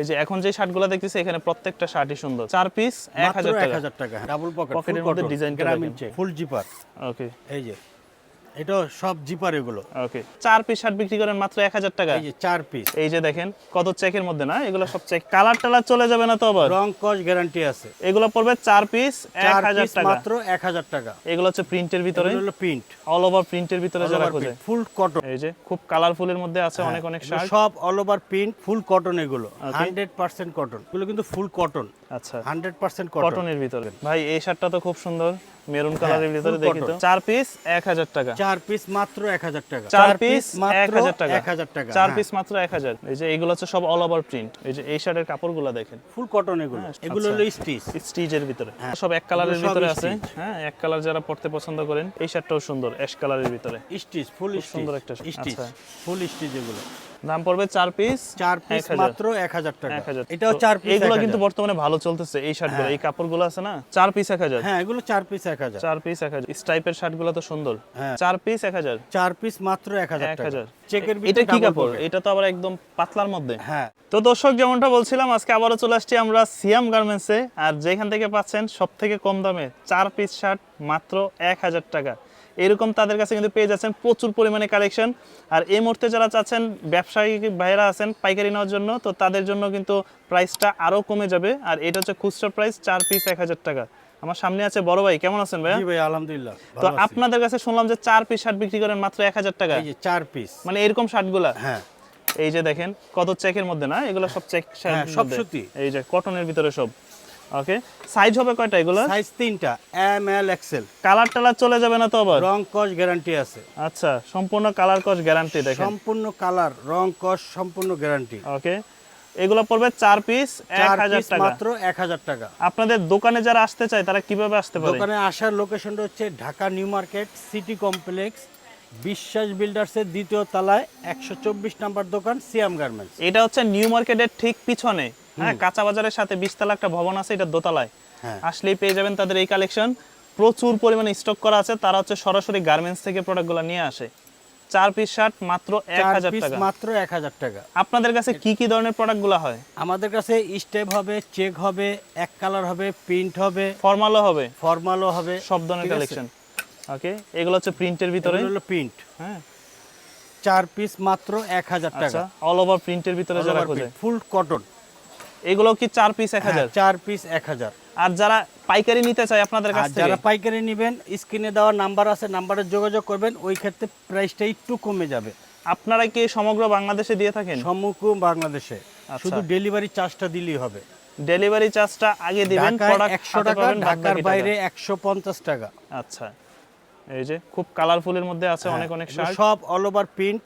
এই যে এখন যে শার্টগুলো দেখতেছি এখানে প্রত্যেকটা শার্টই সুন্দর। চার পিস এক হাজার এক টাকা। হাজার টাকা ডাবল পকেট পকেটের মধ্যে ডিজাইন। ফুল জিপার ওকে এই যে। এটা সব জিপার এগুলো। ওকে চার পিস শার্ট বিক্রি করেন মাত্র এক হাজার টাকা। এই যে চার পিস এই যে দেখেন কত চেকের মধ্যে না? এগুলো সব চেক কালার টালার চলে যাবে না তো আবার? রং কস গ্যারান্টি আছে। এগুলো পড়বে চার পিস এক হাজার টাকা। মাত্র এক হাজার টাকা। এগুলো হচ্ছে প্রিন্টের ভিতরে। এগুলো প্রিন্ট অল ওভার প্রিন্টের ভিতরে যারা খোঁজে। ফুল কটন এই যে খুব কালারফুলের মধ্যে আছে অনেক অনেক শার্ট সব all over print full cotton এগুলো। হান্ড্রেড পার্সেন্ট কটন এগুলো কিন্তু ফুল কটন আচ্ছা। হান্ড্রেড পার্সেন্ট কটনের ভিতরে। ভাই এই শার্টটা তো খুব সুন্দর। মেরুন কালারের হ্যাঁ, ভিতরে দেখি তো। চার পিস এক হাজার টাকা। চার পিস মাত্র এক হাজার টাকা। চার পিস এক মাত্র হাজার টাকা। এক হাজার টাকা চার পিস মাত্র এক হাজার। এই যে এগুলো হচ্ছে সব অল ওভার প্রিন্ট এই যে এই শার্টের কাপড়গুলো দেখেন। ফুল কটন এগুলো। এগুলো হলো স্টিচ স্টিচের ভিতরে। সব এক কালারের হ্যাঁ। ভিতরে আছে। হ্যাঁ এক কালার যারা পড়তে পছন্দ করেন এই শার্টটাও সুন্দর অ্যাশ কালারের ভিতরে। স্টিচ ফুল সুন্দর একটা স্টিচ আচ্ছা। ফুল স্টিচ এগুলো। দাম পড়বে চার পিস চার পিস মাত্র এক হাজার টাকা। এক হাজার। এটাও তো চার পিস এগুলো কিন্তু বর্তমানে ভালো চলতেছে এই শার্টগুলো এই কাপড়গুলো আছে না? চার পিস এক হাজার। হ্যাঁ এগুলো চার পিস এক হাজার। চার পিস এক হাজার। স্টাইপের শার্টগুলো তো সুন্দর। হ্যাঁ। চার পিস এক হাজার। চার পিস মাত্র এক হাজার এক টাকা। হাজার। চেকের এটা কি কাপড়? এটা তো আবার একদম পাতলার মধ্যে। হ্যাঁ। তো দর্শক যেমনটা বলছিলাম আজকে আবারও চলে আসছি আমরা সিয়াম গার্মেন্টসে আর যেখান থেকে পাচ্ছেন সব থেকে কম দামে চার পিস শার্ট মাত্র এক হাজার টাকা। এরকম তাদের কাছে কিন্তু পেয়ে যাচ্ছেন প্রচুর পরিমাণে কালেকশন আর এই মুহূর্তে যারা চাচ্ছেন ব্যবসায়ী ভাইরা আছেন পাইকারি নেওয়ার জন্য তো তাদের জন্য কিন্তু প্রাইসটা আরও কমে যাবে। আর এটা হচ্ছে খুচরা প্রাইস চার পিস এক হাজার টাকা। আমার সামনে আছে বড় ভাই কেমন আছেন ভাই ভাই আলহামদুলিল্লাহ তো আপনাদের কাছে শুনলাম যে চার পিস শার্ট বিক্রি করেন মাত্র এক হাজার টাকা। চার পিস মানে এরকম শার্টগুলা হ্যাঁ। এই যে দেখেন কত চেকের মধ্যে না? এগুলো সব চেক হ্যাঁ, সব সুতি। এই যে কটনের ভিতরে সব। ওকে সাইজ হবে কয়টা এগুলো? সাইজ তিনটা এম এল এক্সেল কালার টালার চলে যাবে না তো আবার? রং কস গ্যারান্টি আছে। আচ্ছা সম্পূর্ণ কালার কস গ্যারান্টি দেখেন। সম্পূর্ণ কালার রং কস সম্পূর্ণ গ্যারান্টি ওকে এগুলো পড়বে চার পিস এক হাজার টাকা। মাত্র এক হাজার টাকা। আপনাদের দোকানে যারা আসতে চায় তারা কীভাবে আসতে পারে? দোকানে আসার লোকেশনটা হচ্ছে Dhaka new market city complex Biswas বিল্ডার্সের দ্বিতীয় তলায় একশো চব্বিশ নাম্বার দোকান সিয়াম গার্মেন্টস। এটা হচ্ছে নিউ মার্কেটের ঠিক পিছনে। হ্যাঁ কাঁচা বাজারের সাথে বিশতলা একটা ভবন আছে এটা দোতলায়। হ্যাঁ। আসলেই পেয়ে যাবেন তাদের এই কালেকশন প্রচুর পরিমাণে স্টক করা আছে তারা হচ্ছে সরাসরি গার্মেন্টস থেকে প্রোডাক্টগুলো নিয়ে আসে। চার পিস শার্ট মাত্র এক হাজার টাকা। মাত্র এক হাজার টাকা। আপনাদের কাছে কি কি ধরনের প্রোডাক্টগুলো হয়? আমাদের কাছে স্টেপ হবে চেক হবে এক কালার হবে প্রিন্ট হবে। ফর্মালও হবে। ফর্মালও হবে। সব ধরনের কালেকশন ওকে এগুলো হচ্ছে প্রিন্টের ভিতরে। হলো প্রিন্ট হ্যাঁ। চার পিস মাত্র এক হাজার টাকা। আচ্ছা অল ওভার প্রিন্টের ভিতরে যারা খোঁজে। ফুল কটন এগুলো কি চার পিস এক হাজার? চার পিস এক হাজার। আর যারা পাইকারি নিতে চাই আপনাদের কাছ থেকে যারা পাইকারি নেবেন স্ক্রিনে দেওয়া নাম্বার আছে নাম্বারে যোগাযোগ করবেন ওই ক্ষেত্রে প্রাইসটা একটু কমে যাবে। আপনারা কি সমগ্র বাংলাদেশে দিয়ে থাকেন? সম্মুখ বাংলাদেশে। আচ্ছা। শুধু ডেলিভারি চার্জটা দিলেই হবে। ডেলিভারি চার্জটা আগে দিবেন প্রোডাক্ট একশো টাকা ঢাকার বাইরে একশো পঞ্চাশ টাকা। আচ্ছা। এই যে খুব কালারফুলের মধ্যে আছে অনেক অনেক এগুলো শার্ট। সব অল ওভার প্রিন্ট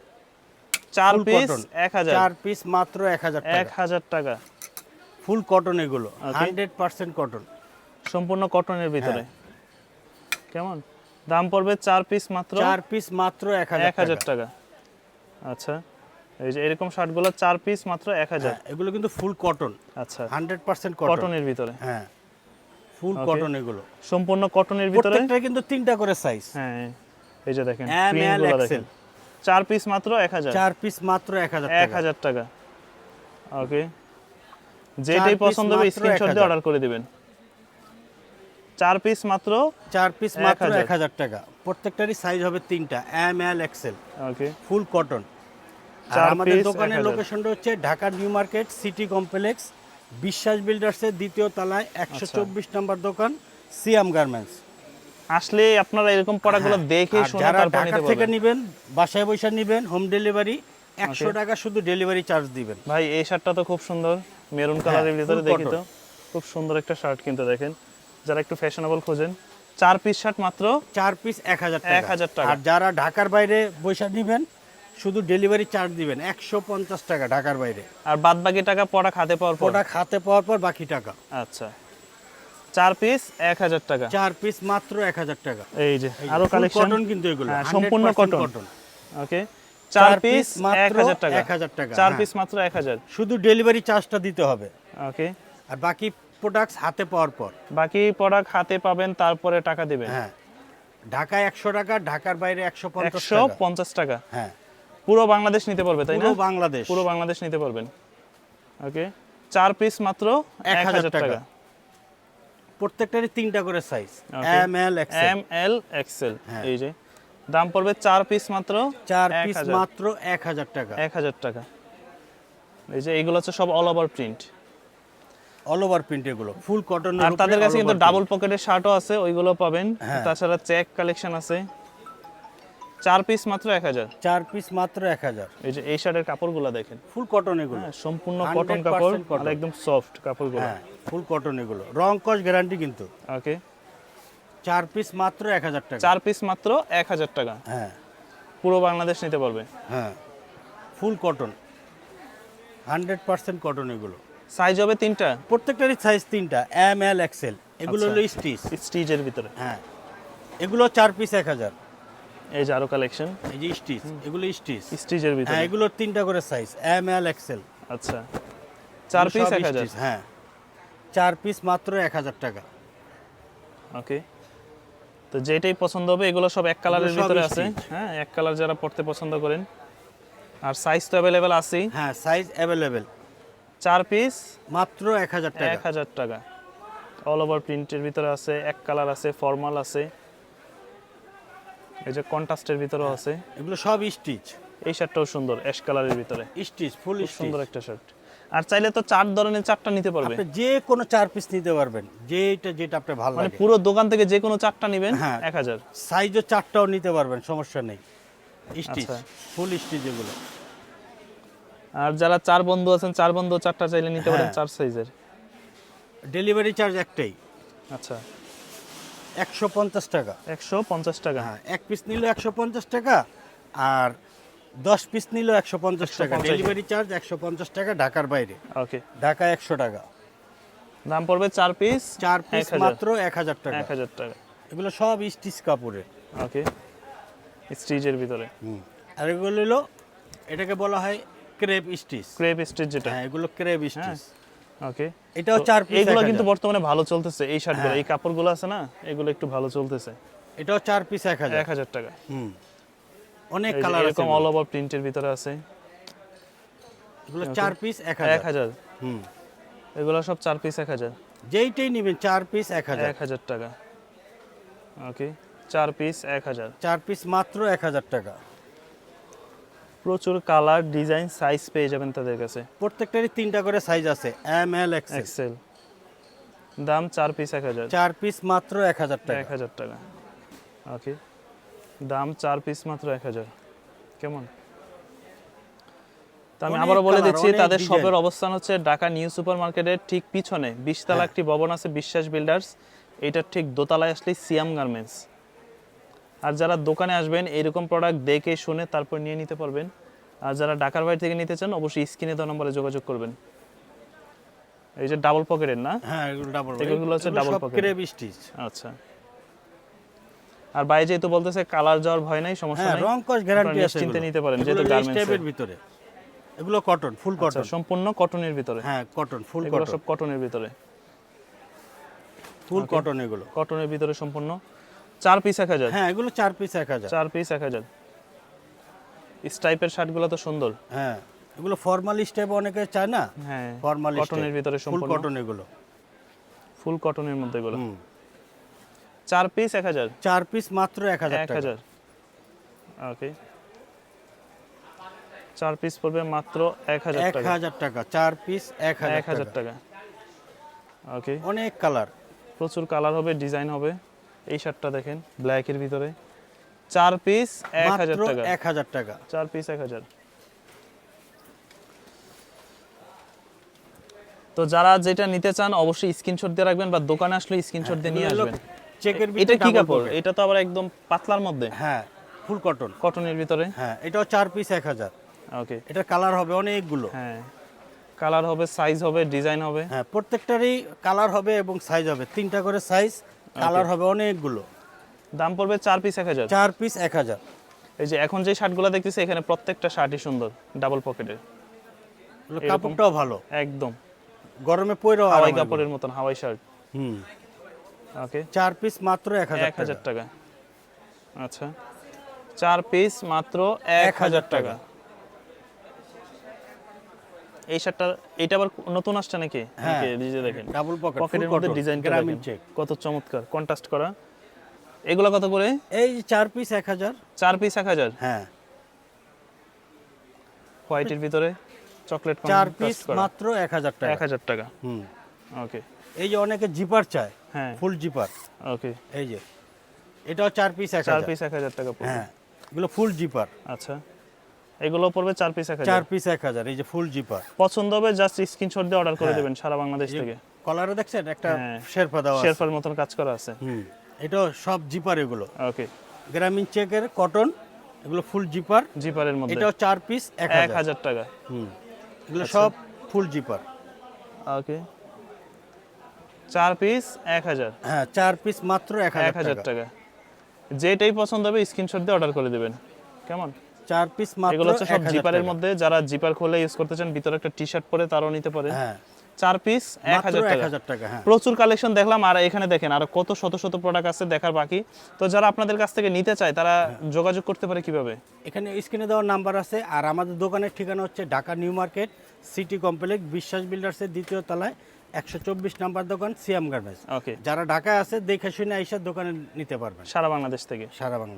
চার পিস cotton। এক হাজার। চার পিস মাত্র এক হাজার এক টাকা হাজার টাকা। ফুল কটন এগুলো হান্ড্রেড পার্সেন্ট কটন। সম্পূর্ণ কটনের ভিতরে। কেমন? দাম পড়বে চার পিস মাত্র? হ্যাঁ। চার পিস মাত্র এক এক হাজার হাজার টাকা। আচ্ছা এই যে এরকম শার্টগুলো চার পিস মাত্র এক হাজার। হ্যাঁ, এগুলো কিন্তু ফুল কটন। আচ্ছা। হান্ড্রেড পার্সেন্ট কটনের ভিতরে। হ্যাঁ ফুল কটন এগুলো। সম্পূর্ণ কটনের ভিতরে? প্রত্যেকটা কিন্তু তিনটা করে সাইজ হ্যাঁ এই যে দেখেন L, প্রিন্টগুলো দেখেন। চার পিস মাত্র এক হাজার। চার পিস মাত্র এক হাজার এক হাজার টাকা। ওকে যেটাই পছন্দ হবে স্ক্রিনশট দিয়ে অর্ডার করে দিবেন। চার পিস মাত্র চার পিস মাত্র 1000 এক হাজার টাকা। প্রত্যেকটারই সাইজ হবে তিনটা M L XL okay full cotton আর আমাদের দোকানের লোকেশনটা হচ্ছে Dhaka new market city complex Biswas বিল্ডার্সের দ্বিতীয় তলায় একশো আচ্ছা। চব্বিশ নম্বর দোকান সিয়াম গার্মেন্টস আসলে আপনারা এরকম পড়াগুলো দেখে হ্যাঁ, আর শুনে যারা ঢাকা থেকে নেবেন বাসায় বসে নেবেন হোম ডেলিভারি একশো টাকা শুধু ডেলিভারি চার্জ দিবেন। ভাই এই শার্টটা তো খুব সুন্দর। মেরুন কালারের ভিতরে দেখি তো। খুব সুন্দর একটা শার্ট কিন্তু দেখেন। যারা একটু ফ্যাশনেবল খোঁজেন চার পিস শার্ট মাত্র চার পিস এক হাজার টাকা। 1000 টাকা। আর যারা ঢাকার বাইরে বসে নেবেন শুধু ডেলিভারি চার্জ দিবেন একশো পঞ্চাশ টাকা ঢাকার বাইরে। আর বাদ বাকি টাকা পড়া খাতে পাওয়ার পর? প্রোডাক্ট হাতে পাওয়ার পর বাকি টাকা। আচ্ছা। চার পিস এক হাজার টাকা। চার পিস মাত্র এক হাজার টাকা। এই যে আরও কালেকশন কটন কিন্তু এগুলো হ্যাঁ, 100% সম্পূর্ণ cotton। ওকে চার পিস মাত্র এক হাজার টাকা। 1000 টাকা, চার হ্যাঁ। পিস মাত্র এক হাজার। শুধু ডেলিভারি চার্জটা দিতে হবে। ওকে। আর বাকি প্রোডাক্টস হাতে পাওয়ার পর। বাকি প্রোডাক্ট হাতে পাবেন তারপরে টাকা দিবেন। হ্যাঁ। ঢাকায় একশো টাকা ঢাকার বাইরে একশো পঞ্চাশ একশো টাকা পঞ্চাশ টাকা। হ্যাঁ। পুরো বাংলাদেশ নিতে পারবে তাই না? পুরো বাংলাদেশ। পুরো বাংলাদেশ নিতে পারবেন। ওকে। চার পিস মাত্র এক 1000 হাজার টাকা। প্রত্যেকটারই তিনটা করে size M L XL M L XL হ্যাঁ। এই যে। দাম পড়বে চার পিস মাত্র চার পিস মাত্র এক হাজার টাকা। এক হাজার টাকা। এই যে এগুলো হচ্ছে সব all over print all over print এগুলো। ফুল কটন আর তাদের কাছে কিন্তু ডাবল পকেটের শার্টও আছে ওইগুলো পাবেন। হ্যাঁ। তাছাড়া চেক কালেকশন আছে। চার পিস মাত্র এক হাজার। চার পিস মাত্র এক হাজার। এই যে এই শার্টের কাপড়গুলো দেখেন। ফুল কটন এগুলো। হ্যাঁ সম্পূর্ণ কটন কাপড়। আর একদম সফট কাপড়গুলো। হ্যাঁ ফুল কটন এগুলো। রং কস গ্যারান্টি কিন্তু। ওকে চার পিস মাত্র এক হাজার টাকা। চার পিস মাত্র এক হাজার টাকা। হ্যাঁ। পুরো বাংলাদেশ নিতে পারবে। হ্যাঁ। Full cotton hundred percent cotton এগুলো। সাইজ হবে তিনটা? প্রত্যেকটারই সাইজ তিনটা। এম এল এক্সেল এগুলো আচ্ছা। হলো স্টিচ স্টিচের ভিতরে। হ্যাঁ। এগুলো চার পিস এক হাজার। এই যে আরও কালেকশন এই যে স্টিচ এগুলো স্টিচ স্টিচের ভিতরে। হ্যাঁ এগুলোর তিনটা করে সাইজ এম এল এক্সেল আচ্ছা। চার পিস এক হাজার। হ্যাঁ। চার পিস মাত্র এক হাজার টাকা। ওকে তো যেটাই পছন্দ হবে এগুলো সব এক কালারের ভিতরে আছে। হ্যাঁ এক কালার যারা পড়তে পছন্দ করেন। আর সাইজ তো অ্যাভেলেবেল আছেই। হ্যাঁ সাইজ অ্যাভেলেবেল চার পিস মাত্র এক হাজার টাকা। এক হাজার টাকা। অল ওভার প্রিন্টের ভিতরে আছে এক কালার আছে ফর্মাল আছে। এই যে কন্ট্রাস্টের ভিতরেও আছে। এগুলো সব স্টিচ এই শার্টটাও সুন্দর অ্যাশ কালারের ভিতরে। স্টিচ ফুল সুন্দর একটা শার্ট আর চাইলে তো চার ধরনের চারটা নিতে পারবে। আপনি যে কোনো চার পিস নিতে পারবেন যেটা যেটা আপনার ভালো মানে পুরো দোকান থেকে যে কোনো চারটা নেবেন হ্যাঁ। এক হাজার। সাইজও চারটাও নিতে পারবেন সমস্যা নেই। স্টিচ আচ্ছা। ফুল স্টিচ এগুলো। আর যারা চার বন্ধু আছেন চার বন্ধু চারটা চাইলে নিতে পারেন হ্যাঁ। চার সাইজের ডেলিভারি চার্জ একটাই। আচ্ছা। একশো পঞ্চাশ টাকা। একশো পঞ্চাশ টাকা। হ্যাঁ এক পিস নিল একশো পঞ্চাশ টাকা আর দশ পিস নিল একশো পঞ্চাশ টাকা ডেলিভারি চার্জ একশো পঞ্চাশ টাকা ঢাকার বাইরে। ওকে ঢাকা একশো টাকা। দাম পড়বে চার পিস চার পিস। মাত্র এক হাজার টাকা। এক হাজার টাকা। এগুলো সব স্টিচ কাপড়ের। ওকে স্টিচের ভিতরে। আর এগুলো হলো এটাকে বলা হয় ক্রেপ স্টিচ ক্রেপ স্টিচ যেটা। হ্যাঁ এগুলো ক্রেপ স্টিচ ওকে এটাও চার পিস এগুলো কিন্তু বর্তমানে ভালো চলতেছে এই শার্টগুলো হ্যাঁ। এই কাপড়গুলো আছে না এগুলো একটু ভালো চলতেছে। এটাও চার পিস এক হাজার। এক হাজার টাকা। হুম। অনেক কালার আছে এরকম অল ওভার প্রিন্টের ভিতরে আছে। এগুলো চার পিস এক এক হাজার? হাজার হুম। এগুলো সব চার পিস এক হাজার? যেইটাই নেবেন চার পিস এক হাজার। এক হাজার টাকা। ওকে চার পিস এক হাজার। চার পিস মাত্র এক হাজার টাকা। প্রচুর কালার ডিজাইন সাইজ পেয়ে যাবেন তাদের কাছে। প্রত্যেকটারই তিনটা করে সাইজ আছে এম এল এক্সেল এক্সেল দাম চার পিস এক হাজার। চার পিস মাত্র এক হাজার টাকা। এক হাজার টাকা। ওকে দাম চার পিস মাত্র এক হাজার। কেমন? তো আমি আবারও বলে দিচ্ছি তাদের। শপের অবস্থান হচ্ছে ঢাকা নিউ সুপার মার্কেটের ঠিক পিছনে। বিশতলা হ্যাঁ। একটি ভবন আছে বিশ্বাস বিল্ডার্স। এইটার ঠিক দোতলায় আসলেই সিয়াম গার্মেন্টস। আর যারা দোকানে আসবেন এরকম প্রোডাক্ট দেখে শুনে তারপর নিয়ে নিতে পারবেন। আর যারা ঢাকার বাইরে থেকে নিতে চান অবশ্যই স্ক্রিনে দেওয়া নম্বরে যোগাযোগ করবেন। এই যে ডাবল পকেটের না? হ্যাঁ এগুলো ডাবল এগুলো হচ্ছে double সব pocket। আচ্ছা। আর বাইরে যেহেতু বলতেছে কালার যাওয়ার ভয় নাই সমস্যা হ্যাঁ নাই রং কস গ্যারান্টি আছে এগুলো। নিতে পারেন, যেহেতু garments type-এর ভিতরে। এগুলো কটন ফুল কটন সম্পূর্ণ কটনের ভিতরে? হ্যাঁ কটন ফুল এগুলো কটন সব কটনের ভিতরে। ফুল কটন এগুলো। কটনের ভিতরে সম্পূর্ণ। চার পিস এক হাজার? হ্যাঁ এগুলো চার পিস এক হাজার। চার পিস এক হাজার। স্টাইপের শার্টগুলো তো সুন্দর। হ্যাঁ এগুলো ফর্মাল স্টাইপ অনেকে চায় না? হ্যাঁ ফর্মাল কটনের ভিতরে সম্পূর্ণ। ফুল কটন এগুলো। ফুল কটনের মধ্যে এগুলো। হুম। চার পিস এক হাজার? চার পিস মাত্র এক হাজার এক হাজার। ওকে চার পিস পড়বে মাত্র এক হাজার এক হাজার টাকা। চার পিস এক এক হাজার হাজার টাকা। টাকা। ওকে অনেক কালার প্রচুর কালার হবে ডিজাইন হবে। এই শার্টটা দেখেন ব্ল্যাকের ভিতরে। চার পিস এক হাজার টাকা। এক হাজার টাকা। চার পিস এক হাজার। তো যারা যেটা নিতে চান অবশ্যই স্ক্রিনশট দিয়ে রাখবেন বা দোকানে আসলে স্ক্রিনশট দিয়ে নিয়ে আসবেন। চেকের এটা কি কাপড়? এটা তো আবার একদম পাতলার মধ্যে? হ্যাঁ ফুল কটন কটনের ভিতরে? হ্যাঁ এটাও চার পিস এক হাজার। ওকে এটার কালার হবে অনেকগুলো। হ্যাঁ। কালার হবে সাইজ হবে ডিজাইন হবে। হ্যাঁ প্রত্যেকটারই কালার হবে এবং সাইজ হবে। তিনটা করে সাইজ কালার হবে অনেকগুলো। দাম পড়বে চার পিস এক হাজার। চার পিস এক হাজার। এই যে এখন যে শার্টগুলো দেখতেছি এখানে প্রত্যেকটা শার্টই সুন্দর ডাবল পকেটের কাপড়টাও ভালো। একদম। গরমে পরেও হাওয়াই কাপড়ের মতন হাওয়াই শার্ট হুম। ওকে চার পিস মাত্র এক হাজার টাকা। আচ্ছা। চার পিস মাত্র এক হাজার টাকা। এই শার্টটা এটা আবার নতুন আসছে নাকি? হ্যাঁ। নাকি দেখেন। ডাবল পকেট পকেটের মধ্যে ডিজাইন গ্রামীণ চেক কত চমৎকার। কন্ট্রাস্ট করা। এগুলো কত করে? এই চার পিস এক হাজার। চার পিস এক হাজার? হ্যাঁ। হোয়াইটের ভিতরে চকলেট চার পিস মাত্র এক হাজার টাকা। এক হাজার টাকা। হুম। ওকে এই যে অনেকে জিপার চায়। হ্যাঁ। ফুল জিপার ওকে এই যে এটাও চার পিস এক চার পিস এক হাজার টাকা পড়বে। হ্যাঁ এগুলো ফুল জিপার আচ্ছা। এগুলো পড়বে চার পিস এক চার পিস এক হাজার এই যে ফুল জিপার পছন্দ হবে জাস্ট স্ক্রিনশট দিয়ে অর্ডার করে হ্যাঁ। দেবেন সারা বাংলাদেশ থেকে। কলারে দেখছেন? একটা হ্যাঁ। শেরপা দেওয়া আছে। শেরফার মতন কাজ করা আছে। হুম। এটাও সব জিপার এগুলো। ওকে গ্রামীণ চেকের কটন এগুলো ফুল জিপার জিপারের মধ্যে। এটাও চার পিস এক হাজার। হাজার টাকা। হুম। এগুলো সব ফুল জিপার ওকে চার পিস এক হাজার। হ্যাঁ চার পিস মাত্র এক হাজার টাকা। যেটাই পছন্দ হবে স্ক্রিনশট দিয়ে অর্ডার করে দেবেন। কেমন? চার পিস মাত্র এগুলো হচ্ছে সব জিপারের মধ্যে যারা জিপার খুলে ইউজ করতে চান ভিতরে একটা টি শার্ট পরে তারও নিতে পারে। হ্যাঁ। চার পিস এক হাজার টাকা। হ্যাঁ। প্রচুর কালেকশন দেখলাম আর এখানে দেখেন আর কত শত শত প্রোডাক্ট আছে দেখার বাকি। তো যারা আপনাদের কাছ থেকে নিতে চায় তারা যোগাযোগ করতে পারে কীভাবে? এখানে স্ক্রিনে দেওয়ার নাম্বার আছে আর আমাদের দোকানের ঠিকানা হচ্ছে Dhaka new market city complex Biswas বিল্ডার্সের দ্বিতীয় তলায়। একশো চব্বিশ নাম্বার দোকান সিয়াম গার্মেন্টস। ওকে যারা ঢাকায় আছে দেখে শুনে আইসার দোকানে নিতে পারবেন। সারা বাংলাদেশ থেকে? সারা বাংলাদেশ।